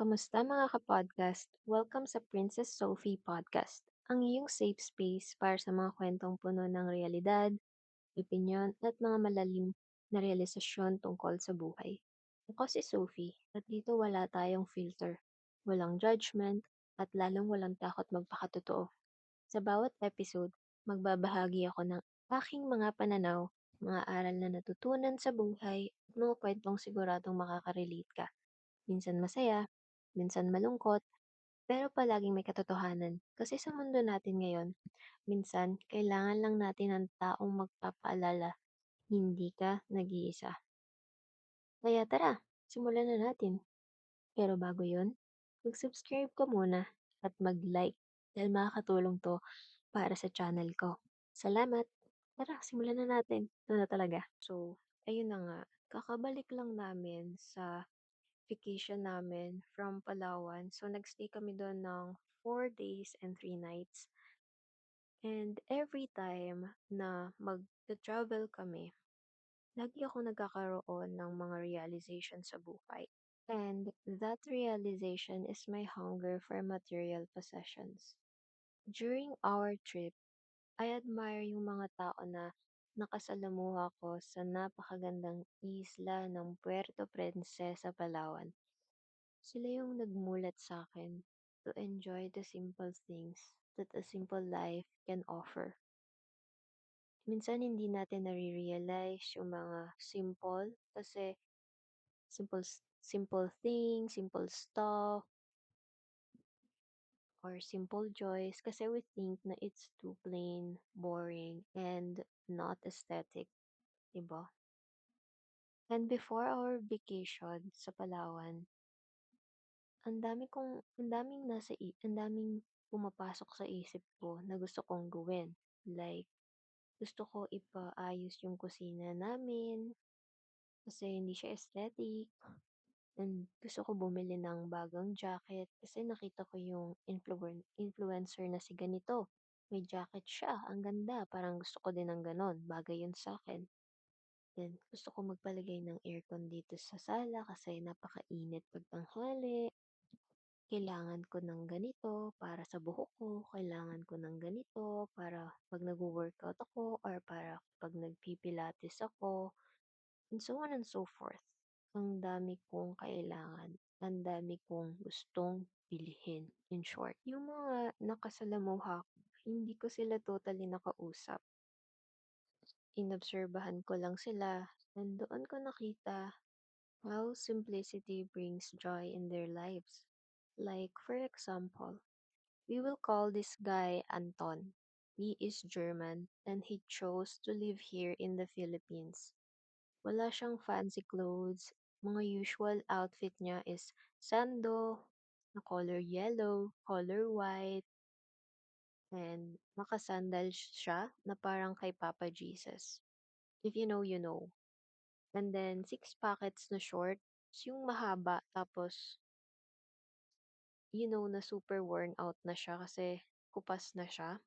Kamusta mga ka-podcast? Welcome sa Princess Sophie Podcast, ang iyong safe space para sa mga kwentong puno ng realidad, opinyon, at mga malalim na realisasyon tungkol sa buhay. Ako si Sophie, at dito wala tayong filter, walang judgment, at lalong walang takot magpakatotoo. Sa bawat episode, magbabahagi ako ng aking mga pananaw, mga aral na natutunan sa buhay, at mga kwentong siguradong makaka-relate ka. Minsan masaya, minsan malungkot, pero palaging may katotohanan. Kasi sa mundo natin ngayon, minsan kailangan lang natin ng taong magpapaalala, hindi ka nag-iisa. Kaya tara, simulan na natin. Pero bago yon, mag-subscribe ka muna at mag-like dahil makakatulong to para sa channel ko. Salamat! Tara, simulan na natin. Ito na talaga. So, ayun na nga. Kakabalik lang namin sa vacation namin from Palawan. So, nagstay kami doon ng 4 days and 3 nights. And every time na mag-travel kami, lagi ako nagkakaroon ng mga realization sa buhay. And that realization is my hunger for material possessions. During our trip, I admire yung mga tao na nakasalamuha ko sa napakagandang isla ng Puerto Princesa, Palawan. Sila yung nagmulat sa akin to enjoy the simple things that a simple life can offer. Minsan hindi natin nare-realize yung mga simple kasi simple simple things, simple stuff, or simple joys kasi we think na it's too plain, boring, and not aesthetic, diba? And before our vacation sa Palawan, ang dami kong, ang daming nasa, i- ang daming pumapasok sa isip ko na gusto kong gawin. Like, gusto ko ipaayos yung kusina namin kasi hindi siya aesthetic. And gusto ko bumili ng bagong jacket kasi nakita ko yung influen- influencer na si ganito. May jacket siya, ang ganda. Parang gusto ko din ng ganon. Bagay yun sa akin. Then, gusto ko magpalagay ng aircon dito sa sala kasi napakainit pag tanghali. Kailangan ko ng ganito para sa buhok ko. Kailangan ko ng ganito para pag nag-workout ako or para pag nagpipilates ako. And so on and so forth. Ang dami kong kailangan. Ang dami kong gustong bilhin. In short, yung mga nakasalamuha ko, hindi ko sila totally nakausap. Inobserbahan ko lang sila and doon ko nakita how simplicity brings joy in their lives. Like, for example, we will call this guy Anton. He is German and he chose to live here in the Philippines. Wala siyang fancy clothes. Mga usual outfit niya is sando, na color yellow, color white, and nakasandal siya na parang kay Papa Jesus. If you know, you know. And then, six pockets na shorts, yung mahaba, tapos, you know na super worn out na siya kasi kupas na siya.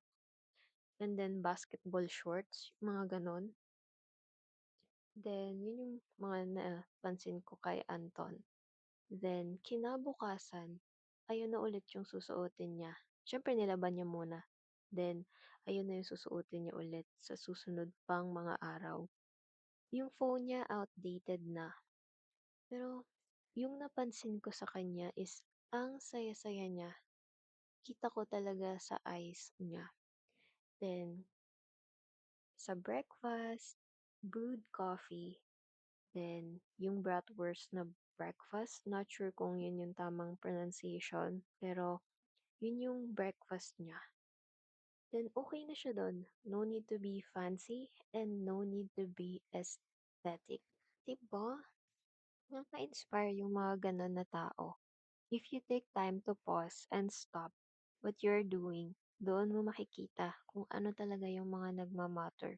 And then, basketball shorts, mga ganon. Then, yun yung mga napansin ko kay Anton. Then, kinabukasan, ayun na ulit yung susuotin niya. Siyempre, nilaban niya muna. Then, ayun na yung susuotin niya ulit sa susunod pang mga araw. Yung phone niya outdated na. Pero, yung napansin ko sa kanya is, ang saya-saya niya. Kita ko talaga sa eyes niya. Then, sa breakfast, brewed coffee, then yung bratwurst na breakfast, not sure kung yun yung tamang pronunciation, pero yun yung breakfast niya. Then okay na siya doon. No need to be fancy and no need to be aesthetic. Diba? Nakaka-inspire yung mga ganun na tao. If you take time to pause and stop what you're doing, doon mo makikita kung ano talaga yung mga nagmamatter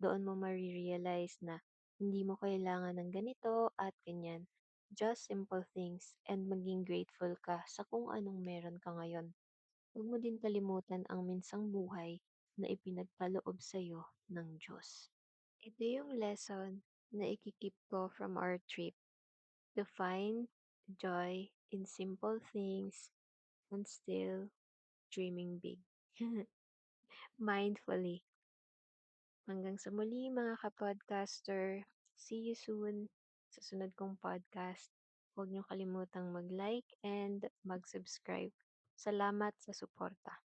doon mo marirealize na hindi mo kailangan ng ganito at ganyan. Just simple things and maging grateful ka sa kung anong meron ka ngayon. Huwag mo din kalimutan ang minsang buhay na ipinagkaloob sa iyo ng Diyos. Ito yung lesson na ikikip ko from our trip. To find joy in simple things, and still dreaming big. Mindfully. Hanggang sa muli mga kapodcaster. See you soon sa sunod kong podcast. Huwag niyo kalimutang mag-like and mag-subscribe. Salamat sa suporta.